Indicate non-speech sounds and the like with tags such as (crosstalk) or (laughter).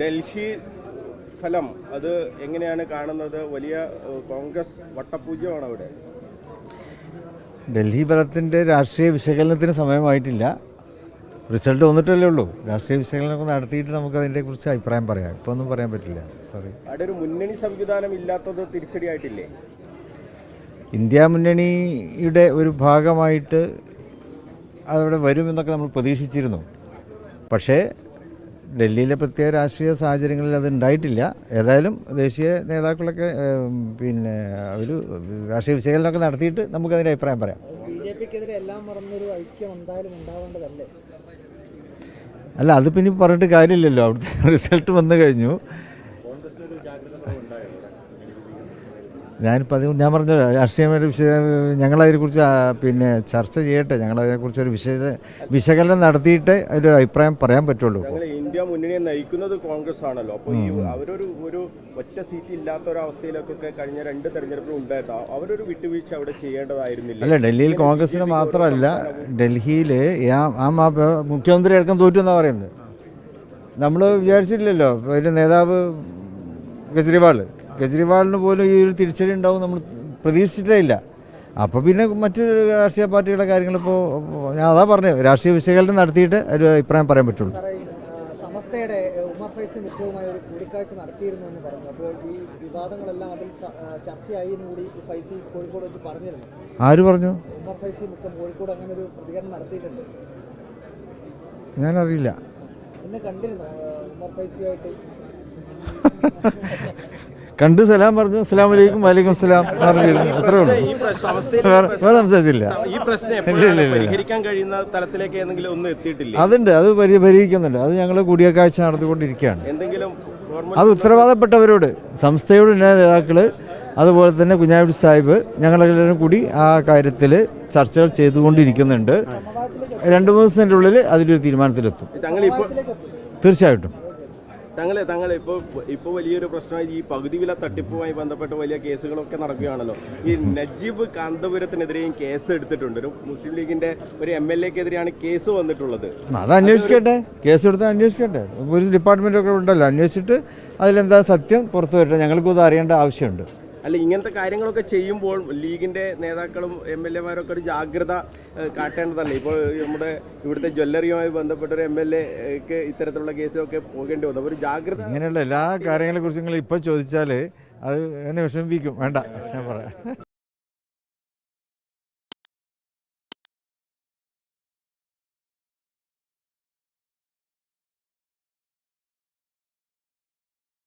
ഡൽഹി ഫലം അത് എങ്ങനെയാണ് കാണുന്നത്? വലിയ കോൺഗ്രസ് വട്ടപൂജ്യമാണ് അവിടെ? ഡൽഹി ഫലത്തിന്റെ രാഷ്ട്രീയ വിശകലനത്തിന് സമയമായിട്ടില്ല. റിസൾട്ട് വന്നിട്ടല്ലേ ഉള്ളൂ. രാഷ്ട്രീയ വിശകലനമൊക്കെ നടത്തിയിട്ട് നമുക്ക് അതിനെക്കുറിച്ച് അഭിപ്രായം പറയാം. ഇപ്പൊ ഒന്നും പറയാൻ പറ്റില്ല. സോറി അവിടെ ഒരു മുന്നണി സംവിധാനം ഇല്ലാത്തത് തിരിച്ചടിയായിട്ടില്ലേ? ഇന്ത്യ മുന്നണിയുടെ ഒരു ഭാഗമായിട്ട് അതവിടെ വരുമെന്നൊക്കെ നമ്മൾ പ്രതീക്ഷിച്ചിരുന്നു. പക്ഷേ ഡൽഹിയിലെ പ്രത്യേക രാഷ്ട്രീയ സാഹചര്യങ്ങളിൽ അത് ഉണ്ടായിട്ടില്ല. ഏതായാലും ദേശീയ നേതാക്കളൊക്കെ പിന്നെ ഒരു രാഷ്ട്രീയ വിശകലനമൊക്കെ നടത്തിയിട്ട് നമുക്കതിന്റെ അഭിപ്രായം പറയാം. അല്ല അത് പിന്നെ പറഞ്ഞിട്ട് കാര്യമില്ലല്ലോ. അവിടുത്തെ (laughs) റിസൾട്ട് വന്നു കഴിഞ്ഞു. ഞാനിപ്പോൾ അത് ഞാൻ പറഞ്ഞ രാഷ്ട്രീയമായിട്ട് വിശ ഞങ്ങളതിനെക്കുറിച്ച് പിന്നെ ചർച്ച ചെയ്യട്ടെ. ഞങ്ങളതിനെക്കുറിച്ച് ഒരു വിശ വിശകലനം നടത്തിയിട്ട് അതിന്റെ അഭിപ്രായം പറയാൻ പറ്റുള്ളൂ. ഇന്ത്യ മുന്നണിയെ നയിക്കുന്നത് കോൺഗ്രസ് ആണല്ലോ അപ്പോൾ ഈ അവരൊരു ഒരു ഒറ്റ സീറ്റ് ഇല്ലാത്ത ഒരു അവസ്ഥയിലൊക്കെ കഴിഞ്ഞ രണ്ട് തെരഞ്ഞെടുപ്പിൽ ഉണ്ടായിരുന്നു. അവരൊരു വിട്ടുവീഴ്ച അവിടെ ചെയ്യേണ്ടതായിരുന്നില്ല. അല്ല ഡൽഹിയിൽ കോൺഗ്രസിന് മാത്രമല്ല ഡൽഹിയിൽ ആ മുഖ്യമന്ത്രി അടക്കം തോറ്റു എന്നാണ് പറയുന്നത്. നമ്മൾ വിചാരിച്ചിട്ടില്ലല്ലോ അതിന്റെ നേതാവ് കെജ്രിവാൾ കെജ്രിവാളിന് പോലും ഈ ഒരു തിരിച്ചടി ഉണ്ടാവും നമ്മൾ പ്രതീക്ഷിച്ചിട്ടേ ഇല്ല. അപ്പോൾ പിന്നെ മറ്റു രാഷ്ട്രീയ പാർട്ടികളുടെ കാര്യങ്ങളിപ്പോൾ ഞാൻ അതാ പറഞ്ഞത് രാഷ്ട്രീയ വിശകലനം നടത്തിയിട്ട് ഒരു അഭിപ്രായം പറയാൻ പറ്റുള്ളൂ. സമസ്തയുടെ ഒരു കൂടിക്കാഴ്ച നടത്തിയിരുന്നു എന്ന് പറഞ്ഞു. അപ്പോൾ ഈ വിവാദങ്ങളെല്ലാം അതിൽ ചർച്ചയായി എന്ന് കൂടി ഈ ഫൈസി കോഴിക്കോട് വെച്ച് പറഞ്ഞിരുന്നു. ആര് പറഞ്ഞു? ഉമർ ഫൈസി കോഴിക്കോട് അങ്ങനെ ഒരു പ്രതികരണം നടത്തിയിട്ടുണ്ട്. ഞാനറിയില്ല. കണ്ടിരുന്നു ആ, ഉമർ ഫൈസിയുമായിട്ട്? (laughs) കണ്ട് സലാം പറഞ്ഞു അസ്സലാം വലൈക്കും വലൈക്കും സലാം പറഞ്ഞിരുന്നു അത്രേ ഉള്ളൂ. വേറെ വേറെ സംസാരിച്ചില്ല അതുണ്ട്. അത് പരി പരിഹരിക്കുന്നുണ്ട്. അത് ഞങ്ങൾ കൂടിയക്കാഴ്ച നടത്തിക്കൊണ്ടിരിക്കുകയാണ്. അത് ഉത്തരവാദപ്പെട്ടവരോട് സംസ്ഥയുടെ ഉന്നത നേതാക്കൾ അതുപോലെ തന്നെ കുഞ്ഞാവി സാഹിബ് ഞങ്ങളെല്ലാവരും കൂടി ആ കാര്യത്തിൽ ചർച്ചകൾ ചെയ്തുകൊണ്ടിരിക്കുന്നുണ്ട്. രണ്ട് മൂന്ന് ദിവസത്തിന്റെ ഉള്ളിൽ അതിലൊരു തീരുമാനത്തിലെത്തും തീർച്ചയായിട്ടും. തങ്ങളെ തങ്ങളെ ഇപ്പോൾ ഇപ്പോൾ വലിയൊരു പ്രശ്നമായി ഈ പകുതി വില തട്ടിപ്പുമായി ബന്ധപ്പെട്ട് വലിയ കേസുകളൊക്കെ നടക്കുകയാണല്ലോ. ഈ നജീബ് കാന്തപുരത്തിനെതിരെയും കേസ് എടുത്തിട്ടുണ്ട്. ഒരു മുസ്ലിം ലീഗിന്റെ ഒരു എം എൽ എക്കെതിരെയാണ് കേസ് വന്നിട്ടുള്ളത്. അത് അന്വേഷിക്കട്ടെ. കേസ് എടുത്ത് അന്വേഷിക്കട്ടെ. പോലീസ് ഡിപ്പാർട്ട്മെന്റ് ഒക്കെ ഉണ്ടല്ലോ. അന്വേഷിച്ചിട്ട് അതിലെന്താ സത്യം പുറത്തു വരട്ടെ. ഞങ്ങൾക്കും ഇത് അറിയേണ്ട ആവശ്യമുണ്ട്. അല്ല ഇങ്ങനത്തെ കാര്യങ്ങളൊക്കെ ചെയ്യുമ്പോൾ ലീഗിന്റെ നേതാക്കളും എം എൽ എമാരൊക്കെ ഒരു ജാഗ്രത കാട്ടേണ്ടതല്ലേ? ഇപ്പോൾ നമ്മുടെ ഇവിടുത്തെ ജ്വല്ലറിയുമായി ബന്ധപ്പെട്ട ഒരു എം എൽ എക്ക് ഇത്തരത്തിലുള്ള കേസൊക്കെ പോകേണ്ടി വന്നു. അപ്പോൾ ഒരു ജാഗ്രത ഇങ്ങനെയുള്ള എല്ലാ കാര്യങ്ങളെക്കുറിച്ചും നിങ്ങൾ ഇപ്പോൾ ചോദിച്ചാൽ അത് എന്നെ വിഷമിപ്പിക്കും. വേണ്ട ഞാൻ പറയാം.